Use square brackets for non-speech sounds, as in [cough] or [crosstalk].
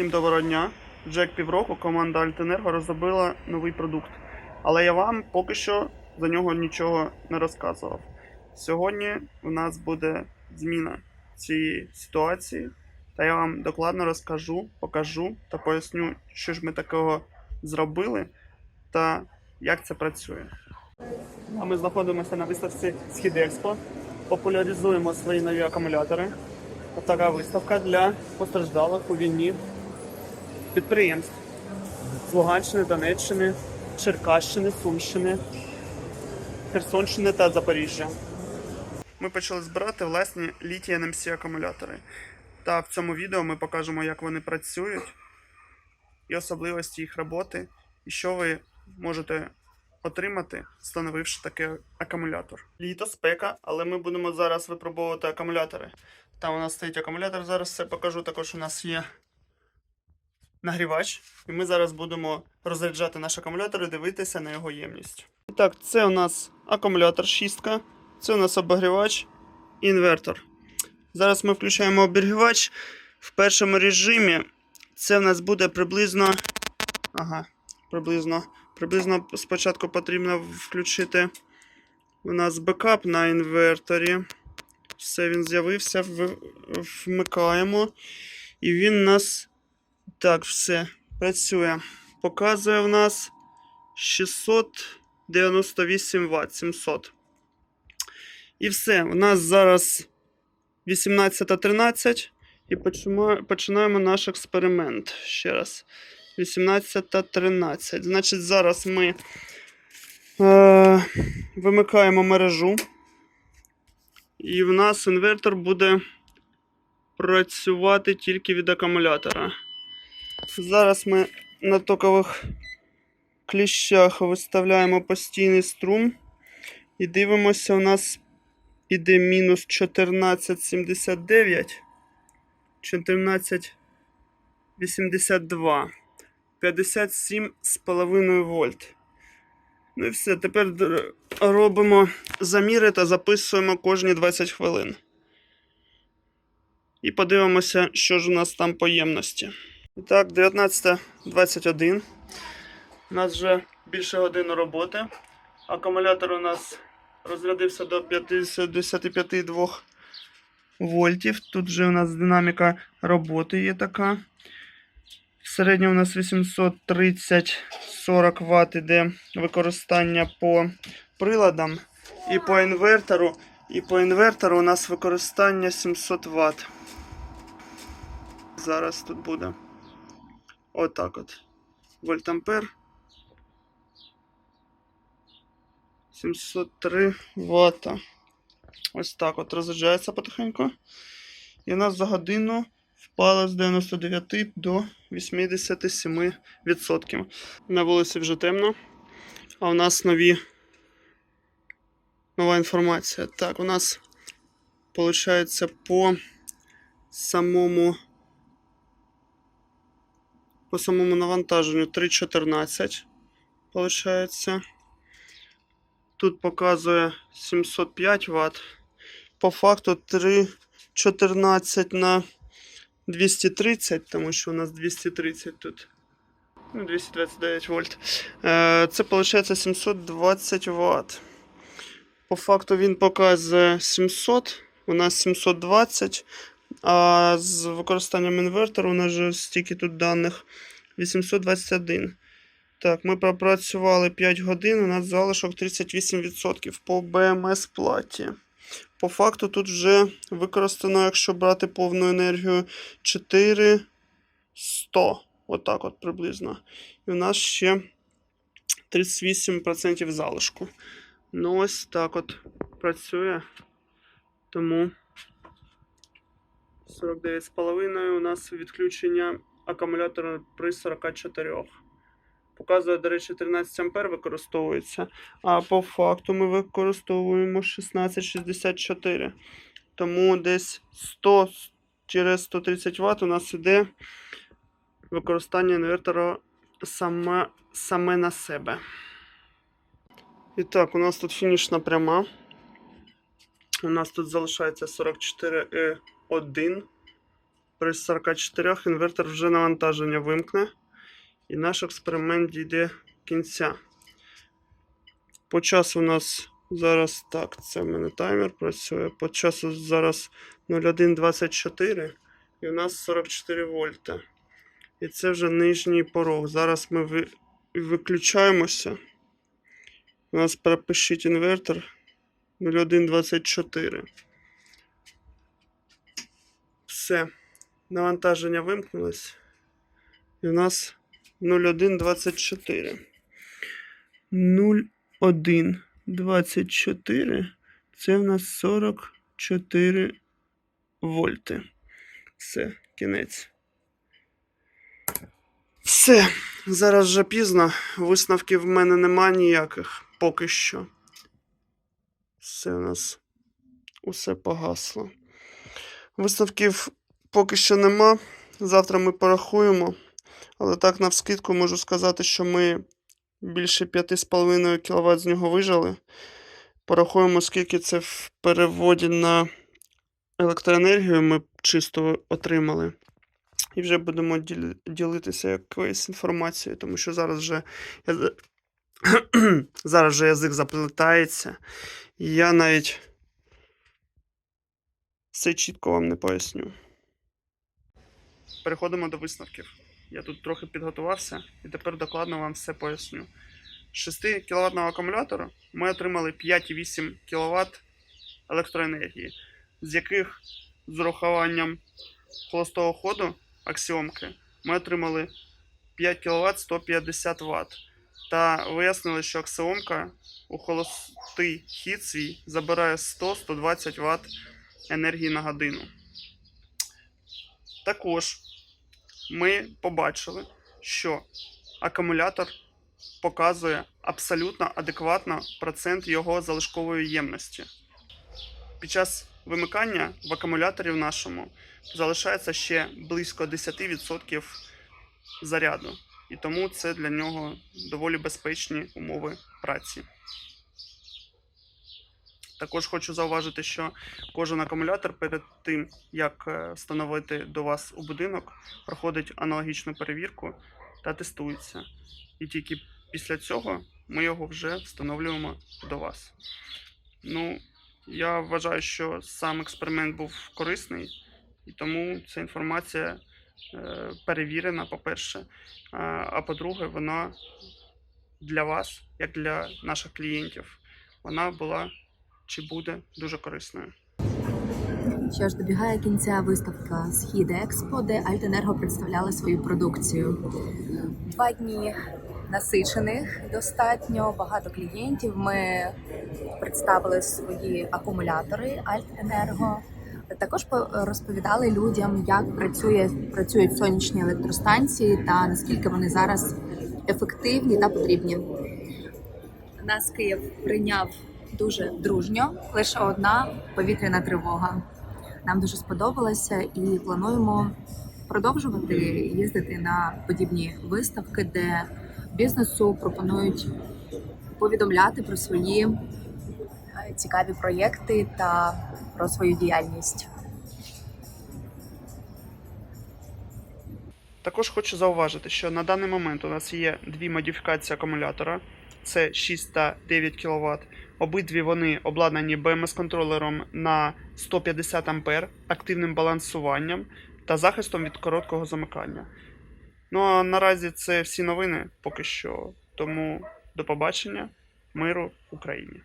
Всім доброго дня. Вже півроку команда Альтенерго розробила новий продукт. Але я вам поки що за нього нічого не розказував. Сьогодні у нас буде зміна цієї ситуації, та я вам докладно розкажу, покажу та поясню, що ж ми такого зробили та як це працює. А ми знаходимося на виставці Схід Експо. Популяризуємо свої нові акумулятори. Така виставка для постраждалих у війні підприємств з Луганщини, Донеччини, Черкащини, Сумщини, Херсонщини та Запоріжжя. Ми почали збирати власні літій NMC акумулятори. Та в цьому відео ми покажемо, як вони працюють і особливості їх роботи, і що ви можете отримати, встановивши такий акумулятор. Літо, спека, але ми будемо зараз випробовувати акумулятори. Там у нас стоїть акумулятор, зараз все покажу. Також у нас є нагрівач, і ми зараз будемо розряджати наш акумулятор і дивитися на його ємність. Так, це у нас акумулятор 6, це у нас обогрівач, інвертор. Зараз ми включаємо обігрівач в першому режимі. Це в нас буде приблизно. Ага, приблизно. Приблизно спочатку потрібно включити у нас бекап на інверторі. Все, він з'явився, вмикаємо. І він нас. Так, все, працює. Показує в нас 698 Вт, 700. І все. У нас зараз 18.13. І починаємо, наш експеримент. Ще раз. 18.13. Значить, зараз ми е, вимикаємо мережу. І в нас інвертор буде працювати тільки від акумулятора. Зараз ми на токових кліщах виставляємо постійний струм. І дивимося, у нас іде мінус 1479. 1482. 57,5 вольт. Ну і все. Тепер робимо заміри та записуємо кожні 20 хвилин. І подивимося, що ж у нас там по ємності. І так, 19.21. У нас вже більше години роботи. Акумулятор у нас розрядився до 55,2 вольтів. Тут вже у нас динаміка роботи є така. Середньо у нас 830-40 Вт іде використання по приладам. І по інвертору. І по інвертору у нас використання 700 Вт. Зараз тут буде. Отак от. Вольтампер. 703 Вт. Ось так от розряджається потихеньку. І у нас за годину впало з 99 до 87%. На вулиці вже темно. А у нас нові нова інформація. Так, у нас виходить по самому по самому навантаженню 3.14. Получається. Тут показує 705 Вт. По факту 3.14 на 230, тому що у нас 230 тут. Ну, 229 вольт. Е, Це виходить 720 Вт. По факту він показує 700, у нас 720. А з використанням інвертору у нас же стільки тут даних 821. Так, ми пропрацювали 5 годин, у нас залишок 38% по БМС платі. По факту тут вже використано, якщо брати повну енергію, 4100. Отак от приблизно. І у нас ще 38% залишку. Ну, ось так от працює. Тому 49,5 у нас відключення акумулятора при 44. Показує, до речі, 13 ампер використовується. А по факту ми використовуємо 1664. Тому десь 100 через 130 Вт у нас іде використання інвертора саме, саме на себе. І так, у нас тут фінішна пряма. У нас тут залишається 44,1. При 44 інвертор вже навантаження вимкне, і наш експеримент дійде кінця. По часу у нас зараз так, це в мене таймер працює. По часу зараз 0124 і у нас 44 вольта. І це вже нижній порог. Зараз ми ви... виключаємося. У нас перепишіть інвертор 0124. Все. Навантаження вимкнулось. І у нас 0124. 0124. Це в нас 44 вольти. Все, кінець. Все. Зараз вже пізно. Висновків в мене нема ніяких поки що. Все у нас усе погасло. Висновків поки що нема. Завтра ми порахуємо. Але так навскидку можу сказати, що ми більше 5,5 кВт з нього вижали. Порахуємо, скільки це в переводі на електроенергію ми чисто отримали. І вже будемо ділитися якоюсь інформацією, тому що зараз вже, я- [clears throat] зараз вже язик заплетається. Я навіть все чітко вам не поясню. Переходимо до висновків. Я тут трохи підготувався і тепер докладно вам все поясню. З 6 кВт акумулятора ми отримали 5,8 кВт електроенергії, з яких з урахуванням холостого ходу аксіомки ми отримали 5 кВт 150 Вт. Та вияснили, що аксіомка у холостий хід свій забирає 100-120 Вт енергії на годину. Також ми побачили, що акумулятор показує абсолютно адекватно процент його залишкової ємності. Під час вимикання в акумуляторі в нашому залишається ще близько 10% заряду, і тому це для нього доволі безпечні умови праці. Також хочу зауважити, що кожен акумулятор перед тим, як е, встановити до вас у будинок, проходить аналогічну перевірку та тестується. І тільки після цього ми його вже встановлюємо до вас. Ну, я вважаю, що сам експеримент був корисний, і тому ця інформація перевірена, по-перше. А, а по-друге, вона для вас, як для наших клієнтів, вона була чи буде дуже корисною. Що ж, добігає кінця виставка Схід Експо, де Альтенерго представляли свою продукцію. Два дні насичених, достатньо багато клієнтів. Ми представили свої акумулятори Альтенерго. Також по- розповідали людям, як працює, працюють сонячні електростанції та наскільки вони зараз ефективні та потрібні. Нас Київ прийняв дуже дружньо, лише одна повітряна тривога. Нам дуже сподобалося і плануємо продовжувати їздити на подібні виставки, де бізнесу пропонують повідомляти про свої цікаві проєкти та про свою діяльність. Також хочу зауважити, що на даний момент у нас є дві модифікації акумулятора: це 6 та 9 кВт. Обидві вони обладнані BMS-контролером на 150 А, активним балансуванням та захистом від короткого замикання. Ну а наразі це всі новини поки що. Тому до побачення, миру Україні!